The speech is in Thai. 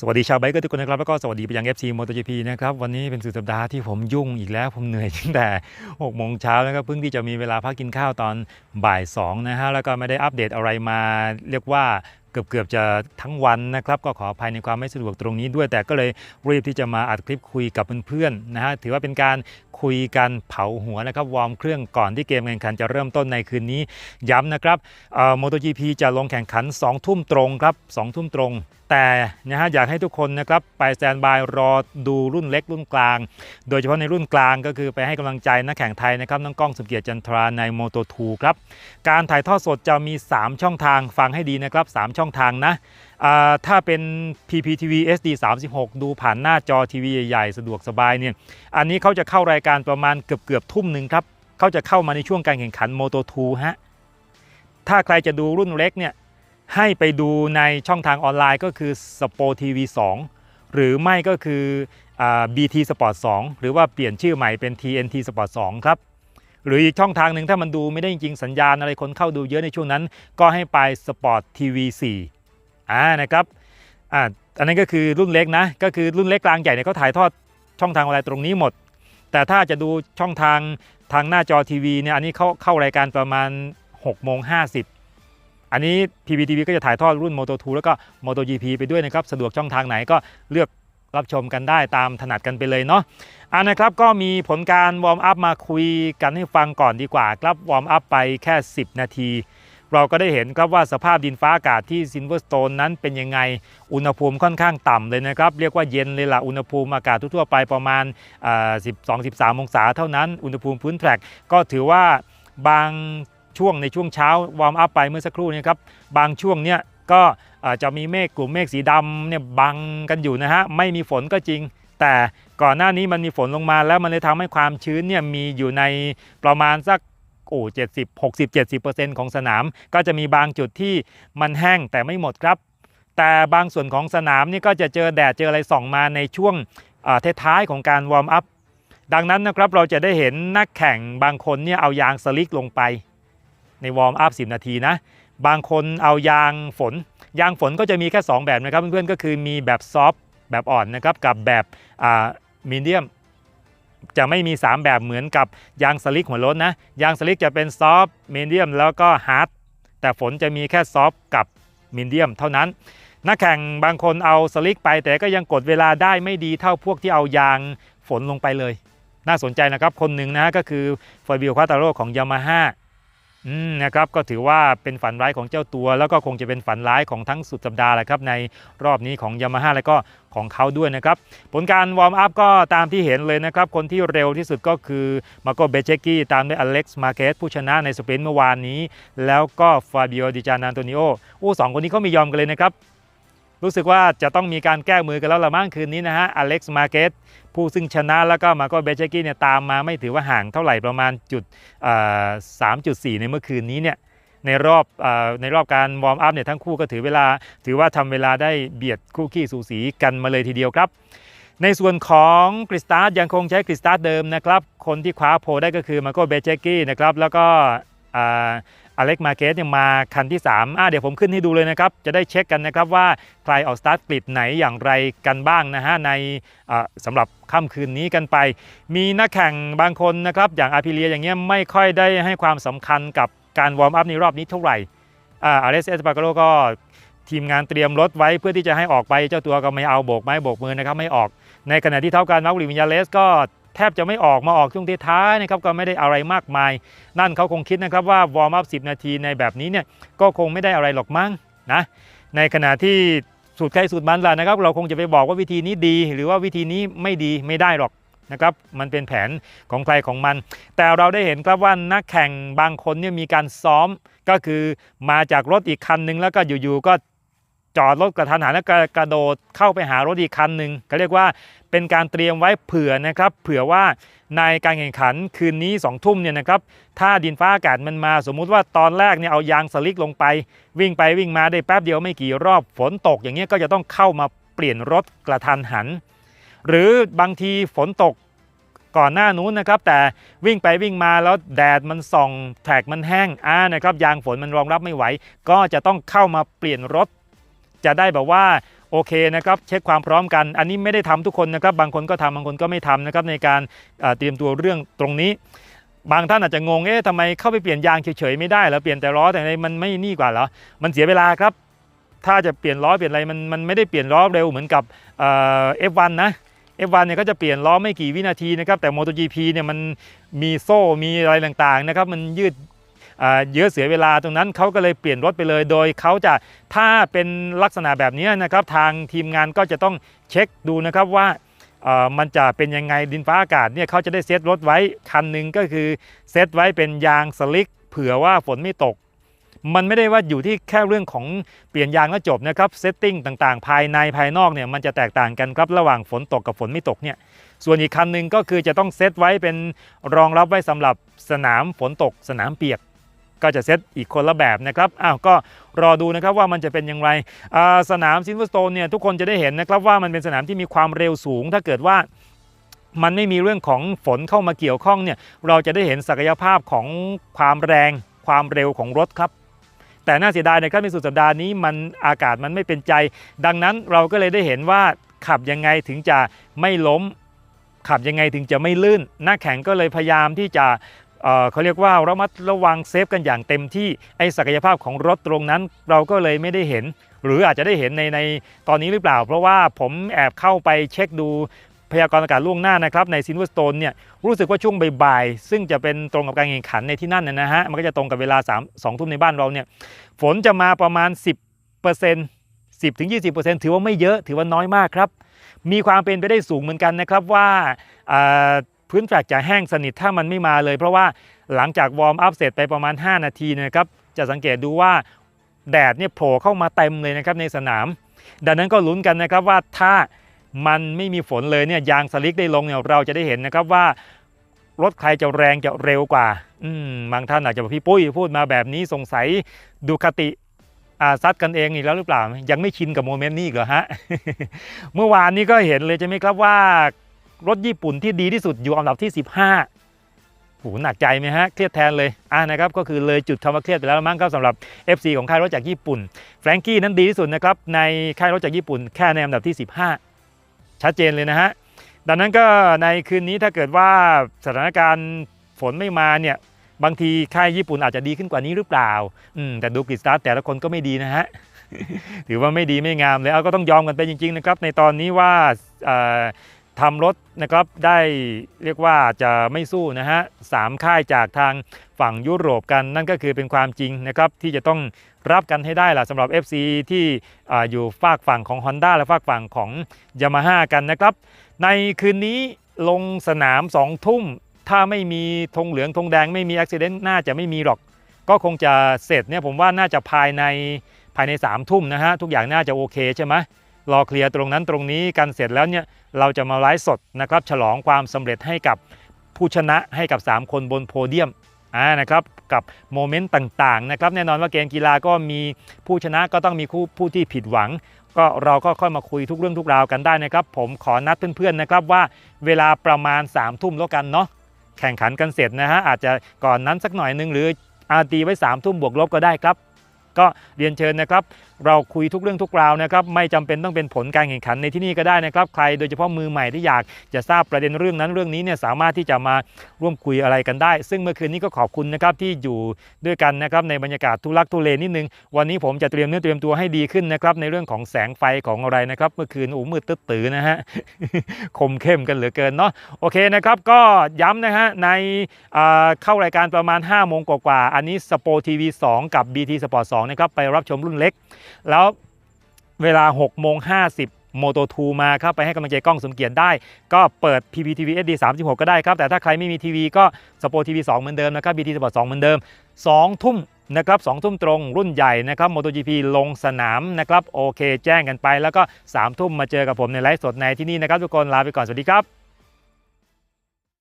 สวัสดีชาวไบค์เกอร์ทุกคนนะครับ แล้วก็สวัสดีไปยัง FC MotoGP นะครับ วันนี้เป็นสุดสัปดาห์ที่ผมยุ่งอีกแล้ว ผมเหนื่อยตั้งแต่6โมงเช้านะครับเพิ่งที่จะมีเวลาพักกินข้าวตอนบ่าย2นะฮะแล้วก็ไม่ได้อัปเดตอะไรมา เรียกว่า กือบเกือบๆจะทั้งวันนะครับก็ขออภัยในความไม่สะดวกตรงนี้ด้วยแต่ก็เลยรีบที่จะมาอัดคลิปคุยกับเพื่อนๆนะฮะถือว่าเป็นการคุยกันเผาหัวนะครับวอร์มเครื่องก่อนที่เกมแข่งขันจะเริ่มต้นในคืนนี้ย้ำนะครับโมโต GP จะลงแข่งขัน 2 ทุ่มตรงครับ2ทุ่มตรง แต่นะฮะอยากให้ทุกคนนะครับไปสแตนบายรอดูรุ่นเล็กรุ่นกลาง โดยเฉพาะในรุ่นกลางก็คือไปให้กำลังใจนักแข่งไทยนะครับน้องก้องสุเกียรติจันทราในโมโต2ครับการถ่ายทอดสดจะมี 3 ช่องทางฟังให้ดีนะครับ3ช่องทางนะถ้าเป็น PPTV SD 36 ดูผ่านหน้าจอทีวีใหญ่ ๆ สะดวกสบายเนี่ยอันนี้เขาจะเข้ารายการประมาณเกือบเกือบทุ่มหนึ่งครับเขาจะเข้ามาในช่วงการแข่งขันโมโต2ฮะถ้าใครจะดูรุ่นเล็กเนี่ยให้ไปดูในช่องทางออนไลน์ก็คือ Sport TV 2หรือไม่ก็คืออ BT Sport 2 หรือว่าเปลี่ยนชื่อใหม่เป็น TNT Sport 2 ครับ หรืออีกช่องทางหนึ่งถ้ามันดูไม่ได้จริงสัญญาณอะไรคนเข้าดูเยอะในช่วงนั้น ก็ให้ไป Sport TV 4อ่านะครับอ่าอันนั้นก็คือรุ่นเล็กนะก็คือรุ่นเล็กกลางใหญ่เนี่ยเขาถ่ายทอดช่องทางออนไลน์ตรงนี้หมด แต่ถ้าจะดูช่องทางทางหน้าจอทีวีเนี่ยอันนี้เขาเข้ารายการประมาณ6โมง50 อันนี้ PPTV ก็จะถ่ายทอดรุ่น Moto 2 แล้วก็ Moto GP ไปด้วยนะครับ สะดวกช่องทางไหนก็เลือก รับชมกันได้ตามถนัดกันไปเลยเนาะอ่านะครับก็มีผลการวอร์มอัพมาคุยกันให้ฟังก่อนดีกว่าครับวอร์มอัพไปแค่ 10 นาที เราก็ได้เห็นครับว่าสภาพดินฟ้าอากาศที่ซินเวอร์สโตนนั้นเป็นยังไงอุณหภูมิค่อนข้างต่ำเลยนะครับ เรียกว่าเย็นเลยล่ะอุณหภูมิอากาศทั่วไปประมาณอ่า12-13 องศาเท่านั้นอุณหภูมิพื้นแทร็กก็ถือว่าบางช่วงในช่วงเช้าวอร์มอัพไปเมื่อสักครู่นี้ครับบางช่วงเนี่ยก็ จจะมีเมฆกลุ่มเมฆสีดำเนี่ยบังกันอยู่นะฮะไม่มีฝนก็จริง แต่ก่อนหน้านี้มันมีฝนลงมาแล้วมันเลยทำให้ความชื้นเนี่ยมีอยู่ในประมาณสักโอ้เจ็ดสิบหกสิบเจ็ดสิบเปอร์เซ็นต์ของสนาม ก็จะมีบางจุดที่มันแห้งแต่ไม่หมดครับ แต่บางส่วนของสนามนี่ก็จะเจอแดดเจออะไรส่องมาในช่วงอ่าท้ายของการวอร์มอัพดังนั้นนะครับเราจะได้เห็นนักแข่งบางคนเนี่ยเอายางสลิกลงไป ในวอร์มอัพ10 นาทีนะ บางคนเอายางฝน ยางฝนก็จะมีแค่ 2 แบบนะครับเพื่อนๆก็คือมีแบบซอฟต์แบบอ่อนนะครับกับแบบมีเดียมจะไม่มี 3 แบบเหมือนกับยางสลิกหัวรถนะยางสลิกจะเป็นซอฟต์มีเดียมแล้วก็ฮาร์ดแต่ฝนจะมีแค่ซอฟต์กับมีเดียมเท่านั้นนักแข่งบางคนเอาสลิกไป แต่ก็ยังกดเวลาได้ไม่ดีเท่าพวกที่เอายางฝนลงไปเลย น่าสนใจนะครับคนหนึ่งนะก็คือฟอร์บิโอควาตาโรของยามาฮ่า นะครับก็ถือว่าเป็นฝันร้ายของเจ้าตัว แล้วก็คงจะเป็นฝันร้ายของทั้งสุดสัปดาห์แหละครับในรอบนี้ของยามาฮ่าแล้วก็ของเขาด้วยนะครับผลการวอร์มอัพก็ตามที่เห็นเลยนะครับคนที่เร็วที่สุดก็คือมาโกเบเชกี้ตามด้วยอเล็กซ์มาเกสผู้ชนะในสปรินต์เมื่อวานนี้ แล้วก็ฟาบิโอดิจานานโตนิโออู้สองคนนี้เขามียอมกันเลยนะครับ รู้สึกว่าจะต้องมีการแก้มือกันแล้วละมั้งคืนนี้นะฮะอเล็กซ์มาเกสผู้ซึ่งชนะแล้วก็มาโกเบเชกี้เนี่ยตามมาไม่ถือว่าห่างเท่าไหร่ประมาณจุดสามจุดสี่ในเมื่อคืนนี้เนี่ยในรอบอในรอบการวอร์มอัพเนี่ยทั้งคู่ก็ถือเวลา ถือว่าทำเวลาได้เบียดคู่ขี้สูสีกันมาเลยทีเดียวครับ ในส่วนของกริสตาร์ยังคงใช้กริสตาร์เดิมนะครับ คนที่คว้าโพได้ก็คือมาโกเบเจกี้นะครับแล้วก็ อเล็กมาเกสเนี่ยมาคันที่3อะเดี๋ยวผมขึ้นให้ดูเลยนะครับ จะได้เช็คกันนะครับว่าใครออกสตาร์ทกริดไหนอย่างไรกันบ้างนะฮะในสำหรับค่ำคืนนี้กันไป มีนักแข่งบางคนนะครับ อย่างอาพิเลียอย่างเงี้ยไม่ค่อยได้ให้ความสำคัญกับการวอร์มอัพในรอบนี้เท่าไหร่อ่าอาร์เอสเอสปาโกโลก็ทีมงานเตรียมรถไว้เพื่อที่จะให้ออกไปเจ้าตัวก็ไม่เอาโบกไม้โบกมือนะครับไม่ออก ในขณะที่เท่ากันมาร์กลิวินยาเลสก็ แทบจะไม่ออกมาออกช่วงท้ายนะครับก็ไม่ได้อะไรมากมาย นั่นเขาคงคิดนะครับว่าวอร์มอัพ10 นาทีในแบบนี้เนี่ยก็คงไม่ได้อะไรหรอกมั้งนะในขณะที่สูตรใครสูตรมันล่ะนะครับเราคงจะไปบอกว่าวิธีนี้ดี หรือว่าวิธีนี้ไม่ดีไม่ได้หรอกนะครับมันเป็นแผนของใครของมัน แต่เราได้เห็นครับว่านักแข่งบางคนเนี่ยมีการซ้อมก็คือมาจากรถอีกคันหนึ่งแล้วก็อยู่ๆก็ จอดรถกระทันหันแล้วก็กระโดดเข้าไปหารถอีกคันหนึ่งก็เรียกว่าเป็นการเตรียมไว้เผื่อนะครับ เผื่อว่าในการแข่งขันคืนนี้2องทุ่มเนี่ยนะครับ ถ้าดินฟ้าอากาศมันมา สมมุติว่าตอนแรกเนี่ยเอายางสลิกลงไป วิ่งไปวิ่งมาได้แป๊บเดียวไม่กี่รอบฝนตกอย่างเงี้ยก็จะต้องเข้ามาเปลี่ยนรถกระทันหัน หรือบางทีฝนตกก่อนหน้านู้นนะครับ แต่วิ่งไปวิ่งมาแล้วแดดมันส่องแท็กมันแห้งอ่านะครับยางฝนมันรองรับไม่ไหว ก็จะต้องเข้ามาเปลี่ยนรถ จะได้แบบว่าโอเคนะครับเช็คความพร้อมกัน อันนี้ไม่ได้ทำทุกคนนะครับ บางคนก็ทำบางคนก็ไม่ทำนะครับในการเตรียมตัวเรื่องตรงนี้ บางท่านอาจจะงงเอ๊ะทำไมเข้าไปเปลี่ยนยางเฉยๆไม่ได้หรอเปลี่ยนแต่ล้อแต่อะไรมันไม่นี่กว่าเหรอมันเสียเวลาครับ ถ้าจะเปลี่ยนล้อเปลี่ยนอะไรมันมันไม่ได้เปลี่ยนล้อเร็วเหมือนกับเอ่อ F1 นะ F1 เนี่ยก็จะเปลี่ยนล้อไม่กี่วินาทีนะครับแต่ MotoGP เนี่ยมันมีโซ่มีอะไรต่างๆนะครับมันยืด เยอะเสียเวลาตรงนั้นเขาก็เลยเปลี่ยนรถไปเลย โดยเขาจะถ้าเป็นลักษณะแบบนี้นะครับทางทีมงานก็จะต้องเช็คดูนะครับว่ามันจะเป็นยังไงดินฟ้าอากาศเนี่ยเขาจะได้เซตรถไว้คันหนึ่งก็คือเซตไว้เป็นยางสลิกเผื่อว่าฝนไม่ตก มันไม่ได้ว่าอยู่ที่แค่เรื่องของเปลี่ยนยางแล้วจบนะครับเซตติ้งต่างๆ ภายในภายนอกเนี่ยมันจะแตกต่างกันครับระหว่างฝนตกกับฝนไม่ตกเนี่ยส่วนอีกคันหนึ่งก็คือจะต้องเซตไว้เป็นรองรับไว้สำหรับสนามฝนตกสนามเปียก ก็จะเซตอีกคนละแบบนะครับ อ้าวก็รอดูนะครับว่ามันจะเป็นอย่างไร สนามซินเวอร์สโตนเนี่ยทุกคนจะได้เห็นนะครับว่ามันเป็นสนามที่มีความเร็วสูง ถ้าเกิดว่ามันไม่มีเรื่องของฝนเข้ามาเกี่ยวข้องเนี่ยเราจะได้เห็นศักยภาพของความแรงความเร็วของรถครับ แต่น่าเสียดายนะครับในสุดสัปดาห์นี้มันอากาศมันไม่เป็นใจ ดังนั้นเราก็เลยได้เห็นว่าขับยังไงถึงจะไม่ล้ม ขับยังไงถึงจะไม่ลื่นหน้าแข่งก็เลยพยายามที่จะ เขาเรียกว่าระมัดระวังเซฟกันอย่างเต็มที่ไอ้ศักยภาพของรถตรงนั้น เราก็เลยไม่ได้เห็น หรืออาจจะได้เห็นในในตอนนี้หรือเปล่า เพราะว่าผมแอบเข้าไปเช็คดูพยากรณ์อากาศล่วงหน้านะครับในซินเวอร์สโตนเนี่ยรู้สึกว่าช่วงบ่ายๆซึ่งจะเป็นตรงกับการแข่งขันในที่นั่นนะนะฮะมันก็จะตรงกับเวลา3 2ทุ่มในบ้านเราเนี่ยฝนจะมาประมาณ 10% 10ถึง20%ถือว่าไม่เยอะถือว่าน้อยมากครับ มีความเป็นไปได้สูงเหมือนกันนะครับว่าอ่า พื้นแฟลกจะแห้งสนิทถ้ามันไม่มาเลย เพราะว่าหลังจากวอร์มอัพเสร็จไปประมาณ 5 นาทีนะครับจะสังเกตดูว่าแดดเนี่ยโผล่เข้ามาเต็มเลยนะครับในสนาม ดังนั้นก็ลุ้นกันนะครับว่าถ้ามันไม่มีฝนเลยเนี่ยยางสลิกได้ลงเนี่ยเราจะได้เห็นนะครับว่ารถใครจะแรงจะเร็วกว่า อืมบางท่านอาจจะบอกพี่ปุ้ยพูดมาแบบนี้สงสัยดูคติอาซัดกันเองอีกแล้วหรือเปล่า ยังไม่ชินกับโมเมนต์นี้อีกเหรอฮะ เมื่อวานนี้ก็เห็นเลยใช่ไหมครับว่า รถญี่ปุ่นที่ดีที่สุดอยู่อันดับที่ 15โหหนักใจไหมฮะ เครียดแทนเลยอ่านะครับก็คือเลยจุดคำว่าเครียดไปแล้วมั้งครับสำหรับ FC ของค่ายรถจากญี่ปุ่นแฟรงกี้นั้นดีที่สุดนะครับในค่ายรถจากญี่ปุ่นแค่ในอันดับที่ 15 ชัดเจนเลยนะฮะดังนั้นก็ในคืนนี้ถ้าเกิดว่าสถานการณ์ฝนไม่มาเนี่ยบางทีค่ายญี่ปุ่นอาจจะดีขึ้นกว่านี้หรือเปล่าอืมแต่ดูกริดสตาร์แต่ละคนก็ไม่ดีนะฮะถือว่าไม่ดีไม่งามเลยเอาก็ต้องยอมกันไปจริงๆนะครับในตอนนี้ว่า ทำรถนะครับได้เรียกว่าจะไม่สู้นะฮะสามค่ายจากทางฝั่งยุโรปกันนั่นก็คือเป็นความจริงนะครับที่จะต้องรับกันให้ได้ล่ะสำหรับ FC ที่ออยู่ฝากฝั่งของ Honda และฝากฝั่งของ Yamaha กันนะครับ ในคืนนี้ลงสนาม 2 ทุ่ม ถ้าไม่มีธงเหลืองธงแดงไม่มีอุบิเหตุน่าจะไม่มีหรอก ก็คงจะเสร็จเนี่ยผมว่าน่าจะภายในภายใน3ามทุ่มนะฮะทุกอย่างน่าจะโอเคใช่ไหม รอเคลียร์ตรงนั้นตรงนี้กันเสร็จแล้วเนี่ยเราจะมาไลฟ์สดนะครับฉลองความสำเร็จให้กับผู้ชนะให้กับ 3 คนบนโพเดียมอ่านะครับกับโมเมนต์ต่างๆนะครับแน่นอนว่าเกมกีฬาก็มีผู้ชนะก็ต้องมีคู่ผู้ที่ผิดหวัง ก็เราก็ค่อยมาคุยทุกเรื่องทุกราวกันได้นะครับ ผมขอนัดเพื่อนๆนะครับว่าเวลาประมาณ3ามทุ่มแล้วกันเนาะแข่งขันกันเสร็จนะฮะอาจจะก่อนนั้นสักหน่อยนึงหรืออาตีไว้3ามทุ่มบวกลบก็ได้ครับ ก็เรียนเชิญนะครับเราคุยทุกเรื่องทุกราวนะครับไม่จำเป็นต้องเป็นผลการแข่งขันในที่นี่ก็ได้นะครับใครโดยเฉพาะมือใหม่ที่อยากจะทราบประเด็นเรื่องนั้นเรื่องนี้เนี่ยสามารถที่จะมาร่วมคุยอะไรกันได้ ซึ่งเมื่อคืนนี้ก็ขอบคุณนะครับที่อยู่ด้วยกันนะครับในบรรยากาศทุลักทุเลนิดนึง วันนี้ผมจะเตรียมเนื้อเตรียมตัวให้ดีขึ้นนะครับในเรื่องของแสงไฟของอะไรนะครับเมื่อคืนโอ้มืดตึ๊ดตือนะฮะคมเข้มกันเหลือเกินเนาะโอเคนะครับก็ย้ำนะฮะในเข้ารายการประมาณ5โมงกว่าๆอันนี้สปอร์ทีวี2กับ BT Sport 2นะครับไปรับชมรุ่นเล็กแล้วเวลา6โมง50โมโต2มาครับไปให้กำลังใจกล้องสมเกียรติได้ ก็เปิด PPTV SD 36 ก็ได้ครับ แต่ถ้าใครไม่มีทีวีก็สปอตทีวี2เหมือนเดิมนะครับ BT Sport 2เหมือนเดิม 2 ทุ่มนะครับ2ทุ่มตรงรุ่นใหญ่นะครับ MotoGP ลงสนามนะครับโอเค แจ้งกันไปแล้วก็ 3 ทุ่มมาเจอกับผมในไลฟ์สดในที่นี่นะครับทุกคนลาไปก่อนสวัสดีครับ